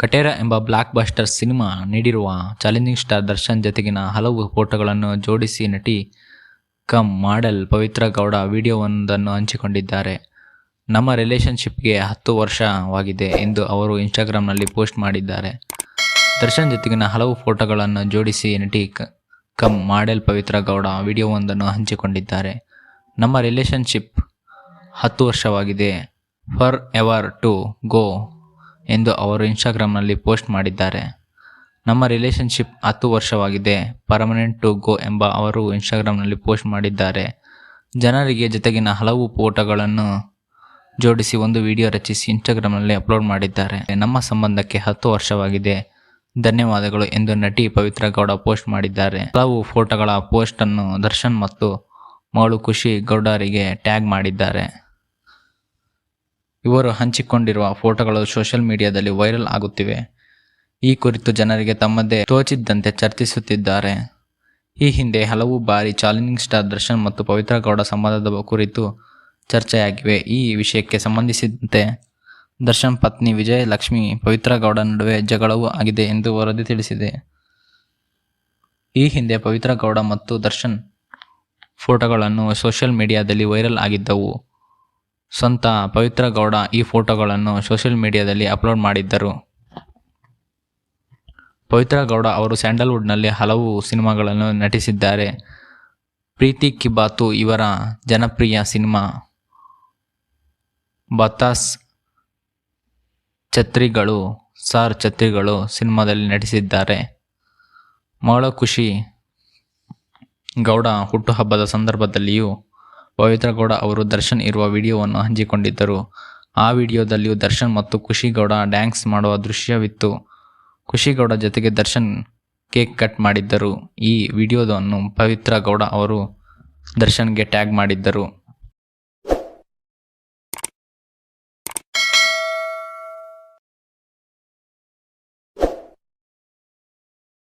ಕಟೇರ ಎಂಬ blockbuster cinema ನೀಡಿರುವ challenging star Darshan ಜೊತೆಗಿನ ಹಲವು ಫೋಟೋಗಳನ್ನು ಜೋಡಿಸಿ ನಟಿ ಕಮ್ ಮಾಡೆಲ್ ಪವಿತ್ರ ಗೌಡ ವಿಡಿಯೋವೊಂದನ್ನು ಹಂಚಿಕೊಂಡಿದ್ದಾರೆ. ನಮ್ಮ ರಿಲೇಷನ್ಶಿಪ್ಗೆ ಹತ್ತು ವರ್ಷವಾಗಿದೆ ಎಂದು ಅವರು ಇನ್ಸ್ಟಾಗ್ರಾಮ್ನಲ್ಲಿ ಪೋಸ್ಟ್ ಮಾಡಿದ್ದಾರೆ. ದರ್ಶನ್ ಜೊತೆಗಿನ ಹಲವು ಫೋಟೋಗಳನ್ನು ಜೋಡಿಸಿ ನಟಿ ಕಮ್ ಮಾಡೆಲ್ ಪವಿತ್ರ ಗೌಡ ವಿಡಿಯೋವೊಂದನ್ನು ಹಂಚಿಕೊಂಡಿದ್ದಾರೆ. ನಮ್ಮ ರಿಲೇಷನ್ಶಿಪ್ ಹತ್ತು ವರ್ಷವಾಗಿದೆ. ಫರ್ ಎವರ್ ಟು ಗೋ ಎಂದು ಅವರು ಇನ್ಸ್ಟಾಗ್ರಾಮ್ನಲ್ಲಿ ಪೋಸ್ಟ್ ಮಾಡಿದ್ದಾರೆ. ನಮ್ಮ ರಿಲೇಶನ್ಶಿಪ್ ಹತ್ತು ವರ್ಷವಾಗಿದೆ. ಪರ್ಮನೆಂಟ್ ಟು ಗೋ ಎಂಬ ಅವರು ಇನ್ಸ್ಟಾಗ್ರಾಮ್ನಲ್ಲಿ ಪೋಸ್ಟ್ ಮಾಡಿದ್ದಾರೆ. ಜನರಿಗೆ ಜೊತೆಗಿನ ಹಲವು ಫೋಟೋಗಳನ್ನು ಜೋಡಿಸಿ ಒಂದು ವಿಡಿಯೋ ರಚಿಸಿ ಇನ್ಸ್ಟಾಗ್ರಾಮ್ನಲ್ಲಿ ಅಪ್ಲೋಡ್ ಮಾಡಿದ್ದಾರೆ. ನಮ್ಮ ಸಂಬಂಧಕ್ಕೆ ಹತ್ತು ವರ್ಷವಾಗಿದೆ. ಧನ್ಯವಾದಗಳು ಎಂದು ನಟಿ ಪವಿತ್ರ ಗೌಡ ಪೋಸ್ಟ್ ಮಾಡಿದ್ದಾರೆ. ಹಲವು ಫೋಟೋಗಳ ಪೋಸ್ಟನ್ನು ದರ್ಶನ್ ಮತ್ತು ಮಗಳು ಖುಷಿ ಗೌಡರಿಗೆ ಟ್ಯಾಗ್ ಮಾಡಿದ್ದಾರೆ. ಇವರು ಹಂಚಿಕೊಂಡಿರುವ ಫೋಟೋಗಳು ಸೋಷಿಯಲ್ ಮೀಡಿಯಾದಲ್ಲಿ ವೈರಲ್ ಆಗುತ್ತಿವೆ. ಈ ಕುರಿತು ಜನರಿಗೆ ತಮ್ಮದೇ ತೋಚಿದ್ದಂತೆ ಚರ್ಚಿಸುತ್ತಿದ್ದಾರೆ. ಈ ಹಿಂದೆ ಹಲವು ಬಾರಿ ಚಾಲೆಂಜಿಂಗ್ ಸ್ಟಾರ್ ದರ್ಶನ್ ಮತ್ತು ಪವಿತ್ರ ಗೌಡ ಸಂಬಂಧದ ಕುರಿತು ಚರ್ಚೆಯಾಗಿವೆ. ಈ ವಿಷಯಕ್ಕೆ ಸಂಬಂಧಿಸಿದಂತೆ ದರ್ಶನ್ ಪತ್ನಿ ವಿಜಯ ಲಕ್ಷ್ಮಿ ಪವಿತ್ರ ಗೌಡ ನಡುವೆ ಜಗಳವೂ ಆಗಿದೆ ಎಂದು ವರದಿ ತಿಳಿಸಿದೆ. ಈ ಹಿಂದೆ ಪವಿತ್ರ ಗೌಡ ಮತ್ತು ದರ್ಶನ್ ಫೋಟೋಗಳನ್ನು ಸೋಷಿಯಲ್ ಮೀಡಿಯಾದಲ್ಲಿ ವೈರಲ್ ಆಗಿದ್ದವು. ಸ್ವಂತ ಪವಿತ್ರ ಗೌಡ ಈ ಫೋಟೋಗಳನ್ನು ಸೋಷಿಯಲ್ ಮೀಡಿಯಾದಲ್ಲಿ ಅಪ್ಲೋಡ್ ಮಾಡಿದ್ದರು. ಪವಿತ್ರ ಗೌಡ ಅವರು ಸ್ಯಾಂಡಲ್ವುಡ್ನಲ್ಲಿ ಹಲವು ಸಿನಿಮಾಗಳನ್ನು ನಟಿಸಿದ್ದಾರೆ. ಪ್ರೀತಿ ಕಿ ಬಾತು ಇವರ ಜನಪ್ರಿಯ ಸಿನಿಮಾ ಬತಾಸ್ ಛತ್ರಿಗಳು, ಸಾರ್ ಛತ್ರಿಗಳು ಸಿನಿಮಾದಲ್ಲಿ ನಟಿಸಿದ್ದಾರೆ. ಮಗಳ ಖುಷಿ ಗೌಡ ಹುಟ್ಟುಹಬ್ಬದ ಸಂದರ್ಭದಲ್ಲಿಯೂ ಪವಿತ್ರ ಗೌಡ ಅವರು ದರ್ಶನ್ ಇರುವ ವಿಡಿಯೋವನ್ನು ಹಂಚಿಕೊಂಡಿದ್ದರು. ಆ ವಿಡಿಯೋದಲ್ಲಿಯೂ ದರ್ಶನ್ ಮತ್ತು ಖುಷಿಗೌಡ ಡ್ಯಾನ್ಸ್ ಮಾಡುವ ದೃಶ್ಯವಿತ್ತು. ಖುಷಿಗೌಡ ಜೊತೆಗೆ ದರ್ಶನ್ ಕೇಕ್ ಕಟ್ ಮಾಡಿದ್ದರು. ಈ ವಿಡಿಯೋದನ್ನು ಪವಿತ್ರ ಗೌಡ ಅವರು ದರ್ಶನ್ಗೆ ಟ್ಯಾಗ್ ಮಾಡಿದ್ದರು.